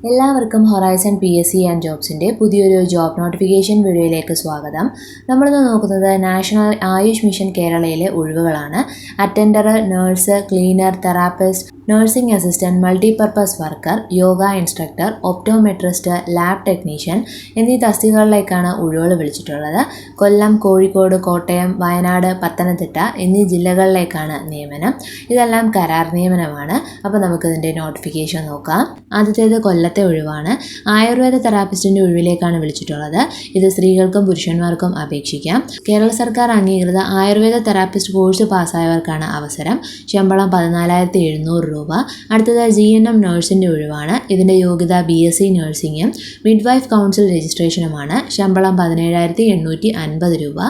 എല്ലാവർക്കും Horizon P S C and ജോബ്സിന്റെ പുതിയൊരു job notification വീഡിയോയിലേക്ക് സ്വാഗതം. നമ്മളിന്ന് നോക്കുന്നത് നാഷണൽ ആയുഷ് മിഷൻ കേരളയിലെ ഒഴിവുകളാണ്. Attender nurse cleaner therapist nursing assistant multipurpose worker yoga instructor optometrist lab technician എന്നീ തസ്തികകളിലേക്കാണ് ഒഴിവുകൾ വിളിച്ചിട്ടുള്ളത്. കൊല്ലം കോഴിക്കോട് കോട്ടയം വയനാട് പത്തനംതിട്ട എന്നീ ജില്ലകളിലേക്കാണ് നിയമനം. ഇതെല്ലാം കരാർ നിയമനമാണ്. അപ്പോൾ നമുക്കിതിന്റെ നോട്ടിഫിക്കേഷൻ നോക്കാം. ആദ്യത്തേത് കൊല്ലത്തെ ഒഴിവാണ്. ആയുർവേദ തെറാപ്പിസ്റ്റിന്റെ ഒഴിവിലേക്കാണ് വിളിച്ചിട്ടുള്ളത്. ഇത് സ്ത്രീകൾക്കും പുരുഷന്മാർക്കും അപേക്ഷിക്കാം. കേരള സർക്കാർ അംഗീകൃത ആയുർവേദ തെറാപ്പിസ്റ്റ് കോഴ്സ് പാസ്സായവർക്കാണ് അവസരം. ശമ്പളം പതിനാലായിരത്തി എഴുന്നൂറ് രൂപ. അടുത്തത് ജി എൻ എം നഴ്സിന്റെ ഒഴിവാണ്. ഇതിന്റെ യോഗ്യത ബി എസ് സി നഴ്സിംഗും മിഡ്വൈഫ് കൗൺസിൽ രജിസ്ട്രേഷനുമാണ് ശമ്പളം പതിനേഴായിരത്തി എണ്ണൂറ്റി അൻപത് രൂപ.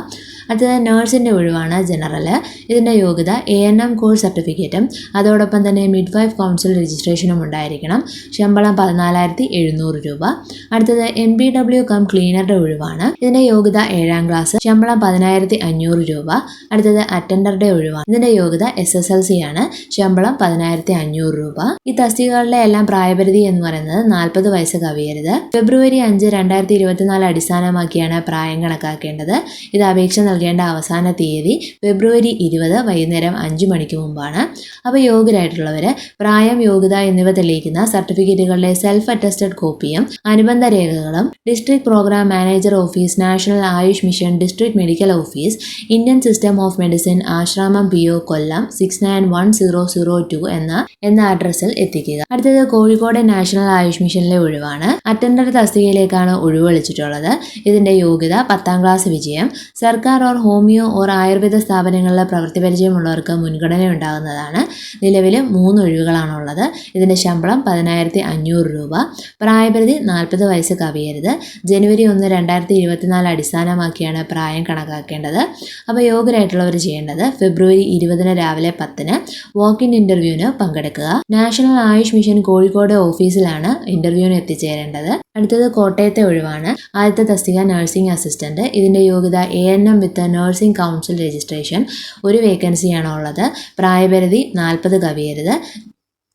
അടുത്തത് നേഴ്സിന്റെ ഒഴിവാണ് ജനറൽ. ഇതിന്റെ യോഗ്യത എ എൻ എം കോഴ്സ് സർട്ടിഫിക്കറ്റും അതോടൊപ്പം തന്നെ മിഡ്വൈഫ് കൗൺസിൽ രജിസ്ട്രേഷനും ഉണ്ടായിരിക്കണം. ശമ്പളം പതിനാലായിരത്തി എഴുന്നൂറ് രൂപ. അടുത്തത് എം ബി ഡബ്ല്യു കം ക്ലീനറുടെ ഒഴിവാണ്. ഇതിന്റെ യോഗ്യത ഏഴാം ക്ലാസ് ശമ്പളം പതിനായിരത്തി അഞ്ഞൂറ് രൂപ. അടുത്തത് അറ്റൻഡറുടെ ഒഴിവാണ്. ഇതിന്റെ യോഗ്യത എസ് എസ് എൽ സി ആണ്. ശമ്പളം പതിനായിരത്തി അഞ്ഞൂറ് രൂപ. ഈ തസ്തികകളിലെ എല്ലാം പ്രായപരിധി എന്ന് പറയുന്നത് നാൽപ്പത് വയസ്സ് കവിയരുത്. ഫെബ്രുവരി അഞ്ച് രണ്ടായിരത്തി ഇരുപത്തിനാല് അടിസ്ഥാനമാക്കിയാണ് പ്രായം കണക്കാക്കേണ്ടത്. ഇത് അപേക്ഷ നൽകേണ്ട അവസാന തീയതി ഫെബ്രുവരി ഇരുപത് വൈകുന്നേരം അഞ്ച് മണിക്ക് മുമ്പാണ്. അപ്പോൾ യോഗ്യരായിട്ടുള്ളവർ പ്രായം യോഗ്യത എന്നിവ തെളിയിക്കുന്ന സർട്ടിഫിക്കറ്റുകളുടെ സെൽഫ് അറ്റസ്റ്റഡ് കോപ്പിയും അനുബന്ധ രേഖകളും district program manager office national Ayush mission district medical office Indian system of medicine Asramam P O Kollam six nine one zero zero two എന്ന എന്ന അഡ്രസ്സിൽ എത്തിക്കുക. അടുത്തത് കോഴിക്കോട് നാഷണൽ ആയുഷ് മിഷനിലെ ഒഴിവാണ്. അറ്റൻഡർ തസ്തികയിലേക്കാണ് ഒഴിവ് വിളിച്ചിട്ടുള്ളത്. ഇതിന്റെ യോഗ്യത പത്താം ക്ലാസ് വിജയം. സർക്കാർ ഓർ ഹോമിയോ ഓർ ആയുർവേദ സ്ഥാപനങ്ങളിലെ പ്രവൃത്തി പരിചയമുള്ളവർക്ക് മുൻഗണന ഉണ്ടാകുന്നതാണ് നിലവിൽ മൂന്ന് ഒഴിവുകളാണുള്ളത്. ഇതിന്റെ ശമ്പളം പതിനായിരത്തി അഞ്ഞൂറ് രൂപ. പ്രായപരിധി നാൽപ്പത് വയസ്സ് കവിയരുത്. ജനുവരി ഒന്ന് രണ്ടായിരത്തി ഇരുപത്തിനാല് അടിസ്ഥാനമാക്കിയാണ് പ്രായം കണക്കാക്കേണ്ടത്. അപ്പോൾ യോഗ്യരായിട്ടുള്ളവർ ചെയ്യേണ്ടത് ഫെബ്രുവരി ഇരുപതിന് രാവിലെ പത്തിന് വാക്ക് ഇൻ ഇന്റർവ്യൂവിന് പങ്കെടുക്കുക. നാഷണൽ ആയുഷ് മിഷൻ കോഴിക്കോട് ഓഫീസിലാണ് ഇന്റർവ്യൂവിന് എത്തിച്ചേരേണ്ടത്. അടുത്തത് കോട്ടയത്തെ ഒഴിവാണ്. ആദ്യത്തെ തസ്തിക നഴ്സിംഗ് അസിസ്റ്റന്റ് ഇതിന്റെ യോഗ്യത A N M with nursing council registration ഒരു വേക്കൻസിയാണ് ഉള്ളത് പ്രായപരിധി നാൽപ്പത് കവിയരുത്.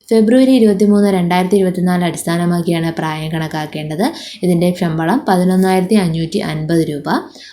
ഫെബ്രുവരി ഇരുപത്തിമൂന്ന് രണ്ടായിരത്തി ഇരുപത്തിനാല് അടിസ്ഥാനമാക്കിയാണ് പ്രായം കണക്കാക്കേണ്ടത്. ഇതിന്റെ ശമ്പളം പതിനൊന്നായിരത്തി അഞ്ഞൂറ്റി അൻപത് രൂപ.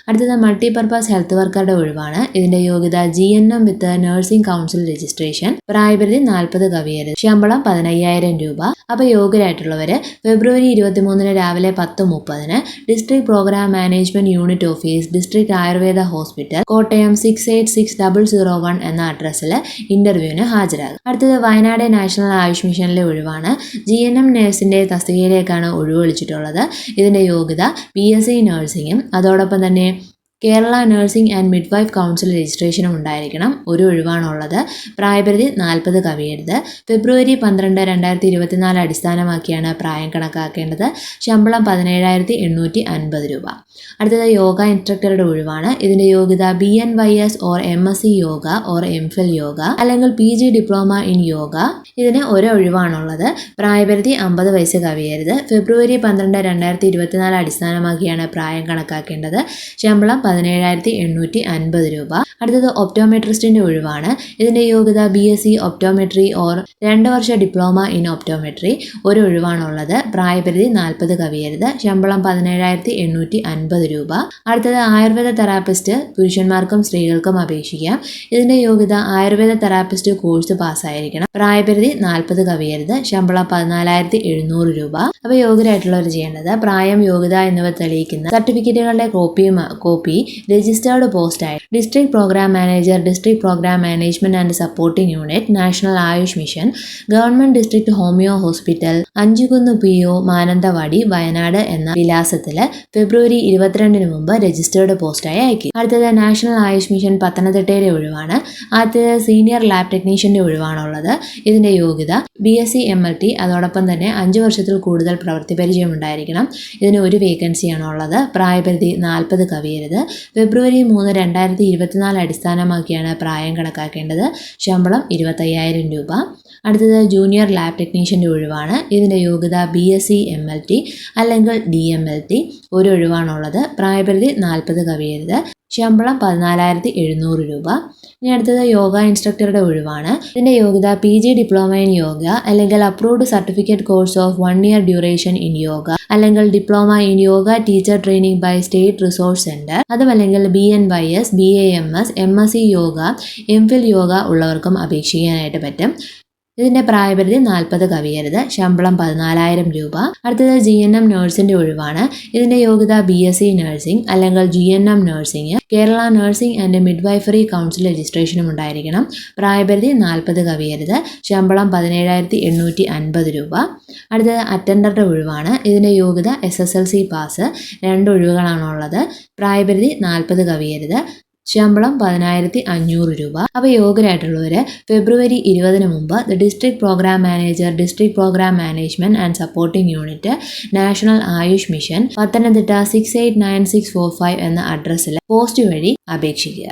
അടുത്തത് മൾട്ടിപർപ്പസ് ഹെൽത്ത് വർക്കറുടെ ഒഴിവാണ്. ഇതിന്റെ യോഗ്യത G N M with nursing council registration പ്രായപരിധി നാൽപ്പത് കവിയരുത്. ശമ്പളം പതിനയ്യായിരം രൂപ. അപ്പോൾ യോഗ്യരായിട്ടുള്ളവർ ഫെബ്രുവരി ഇരുപത്തിമൂന്നിന് രാവിലെ പത്ത് മുപ്പതിന് district program management unit office district Ayurveda hospital Kottayam six eight six double zero one എന്ന അഡ്രസ്സിൽ ഇന്റർവ്യൂവിന് ഹാജരാകും. അടുത്തത് വയനാട് നാഷണൽ ആയുഷ് മിഷനിലെ ഒഴിവാണ്. ജി എൻ എം നേഴ്സിന്റെ തസ്തികയിലേക്കാണ് ഒഴിവ് വിളിച്ചിട്ടുള്ളത് ഇതിന്റെ യോഗ്യത ബി എസ് സി നഴ്സിംഗും അതോടൊപ്പം തന്നെ Kerala nursing and midwife council രജിസ്ട്രേഷനും ഉണ്ടായിരിക്കണം. ഒരു ഒഴിവാണുള്ളത്. പ്രായപരിധി നാൽപ്പത് കവിയരുത്. ഫെബ്രുവരി പന്ത്രണ്ട് രണ്ടായിരത്തി ഇരുപത്തിനാല് അടിസ്ഥാനമാക്കിയാണ് പ്രായം കണക്കാക്കേണ്ടത്. ശമ്പളം പതിനേഴായിരത്തി എണ്ണൂറ്റി അൻപത് രൂപ. അടുത്തത് യോഗ ഇൻസ്ട്രക്ടറുടെ ഒഴിവാണ്. ഇതിന്റെ യോഗ്യത B N Y S or M S C yoga or M Phil yoga അല്ലെങ്കിൽ P G diploma in yoga. ഇതിന് ഒരു ഒഴിവാണുള്ളത്. പ്രായപരിധി അമ്പത് വയസ്സ് കവിയരുത്. ഫെബ്രുവരി പന്ത്രണ്ട് രണ്ടായിരത്തി ഇരുപത്തിനാല് അടിസ്ഥാനമാക്കിയാണ് പ്രായം കണക്കാക്കേണ്ടത്. ശമ്പളം പതിനേഴായിരത്തി എണ്ണൂറ്റി അൻപത് രൂപ. അടുത്തത് ഒപ്റ്റോമെട്രിസ്റ്റിന്റെ ഒഴിവാണ്. ഇതിന്റെ യോഗ്യത B S C optometry or രണ്ട് വർഷ ഡിപ്ലോമ ഇൻ ഒപ്റ്റോമെട്രി ഒരു ഒഴിവാണുള്ളത്. പ്രായപരിധി നാൽപ്പത് കവിയരുത്. ശമ്പളം പതിനേഴായിരത്തി എണ്ണൂറ്റി അൻപത് രൂപ. അടുത്തത് ആയുർവേദ തെറാപ്പിസ്റ്റ് പുരുഷന്മാർക്കും സ്ത്രീകൾക്കും അപേക്ഷിക്കാം. ഇതിന്റെ യോഗ്യത ആയുർവേദ തെറാപ്പിസ്റ്റ് കോഴ്സ് പാസ്സായിരിക്കണം. പ്രായപരിധി നാൽപ്പത് കവിയരുത്. ശമ്പളം പതിനാലായിരത്തി എഴുന്നൂറ് രൂപ അപ്പോൾ യോഗ്യരായിട്ടുള്ളവർ ചെയ്യേണ്ടത് പ്രായം യോഗ്യത എന്നിവ തെളിയിക്കുന്ന സർട്ടിഫിക്കറ്റുകളുടെ കോപ്പിയും copy registered പോസ്റ്റായി district programme manager district programme management and supporting unit national Ayush mission government district homoeo hospital Anchukunnu P O Mananthavady Wayanad എന്ന വിലാസത്തിൽ ഫെബ്രുവരി ഇരുപത്തിരണ്ടിന് മുമ്പ് രജിസ്റ്റേർഡ് പോസ്റ്റായി അയക്കി. അടുത്തത് നാഷണൽ ആയുഷ് മിഷൻ പത്തനംതിട്ടയിലെ ഒഴിവാണ്. ആദ്യത്തെ സീനിയർ ലാബ് ടെക്നീഷ്യന്റെ ഒഴിവാണുള്ളത്. ഇതിന്റെ യോഗ്യത B S C M L T അതോടൊപ്പം തന്നെ അഞ്ച് വർഷത്തിൽ കൂടുതൽ പ്രവൃത്തി പരിചയം ഉണ്ടായിരിക്കണം. ഇതിന് ഒരു വേക്കൻസിയാണ് ഉള്ളത് പ്രായപരിധി നാൽപ്പത് കവിയരുത്. ഫെബ്രുവരി മൂന്ന് രണ്ടായിരത്തി ഇരുപത്തിനാല് അടിസ്ഥാനമാക്കിയാണ് പ്രായം കണക്കാക്കേണ്ടത്. ശമ്പളം ഇരുപത്തയ്യായിരം രൂപ. അടുത്തത് ജൂനിയർ ലാബ് ടെക്നീഷ്യന്റെ ഒഴിവാണ്. ഇതിന്റെ യോഗ്യത B S C M L T അല്ലെങ്കിൽ ഡി എം എൽ ടി. ഒരു ഒഴിവാണുള്ളത്. പ്രായപരിധി നാൽപ്പത് കവിയരുത്. ശമ്പളം പതിനാലായിരത്തി എഴുന്നൂറ് രൂപ. ഇനി അടുത്തത് യോഗ ഇൻസ്ട്രക്ടറുടെ ഒഴിവാണ്. ഇതിന്റെ യോഗ്യത P G diploma in yoga അല്ലെങ്കിൽ approved certificate course of one year duration in yoga അല്ലെങ്കിൽ diploma in yoga teacher training by state resource centre അതുമല്ലെങ്കിൽ B N Y S B A M S M S C yoga M Phil yoga ഉള്ളവർക്കും അപേക്ഷിക്കാനായിട്ട് പറ്റും. ഇതിന്റെ പ്രായപരിധി നാൽപ്പത് കവിയരുത്. ശമ്പളം പതിനാലായിരം രൂപ. അടുത്തത് ജി എൻ എം നഴ്സിന്റെ ഒഴിവാണ്. ഇതിന്റെ യോഗ്യത ബി എസ് സി നഴ്സിംഗ് അല്ലെങ്കിൽ G N M nursing. Kerala nursing and midwifery council രജിസ്ട്രേഷനും ഉണ്ടായിരിക്കണം. പ്രായപരിധി നാൽപ്പത് കവിയരുത്. ശമ്പളം പതിനേഴായിരത്തി എണ്ണൂറ്റി അൻപത് രൂപ. അടുത്തത് അറ്റൻഡറുടെ ഒഴിവാണ്. ഇതിന്റെ യോഗ്യത S S L C pass. രണ്ട് ഒഴിവുകളാണുള്ളത്. പ്രായപരിധി നാൽപ്പത് കവിയരുത്. ശമ്പളം പതിനായിരത്തി അഞ്ഞൂറ് രൂപ. അപ്പോൾ യോഗ്യരായിട്ടുള്ളവർ ഫെബ്രുവരി ഇരുപതിന് മുമ്പ് the district programme manager district programme management and supporting unit national Ayush mission Pathanamthitta six eight nine six four five എന്ന അഡ്രസ്സിൽ പോസ്റ്റ് വഴി അപേക്ഷിക്കുക.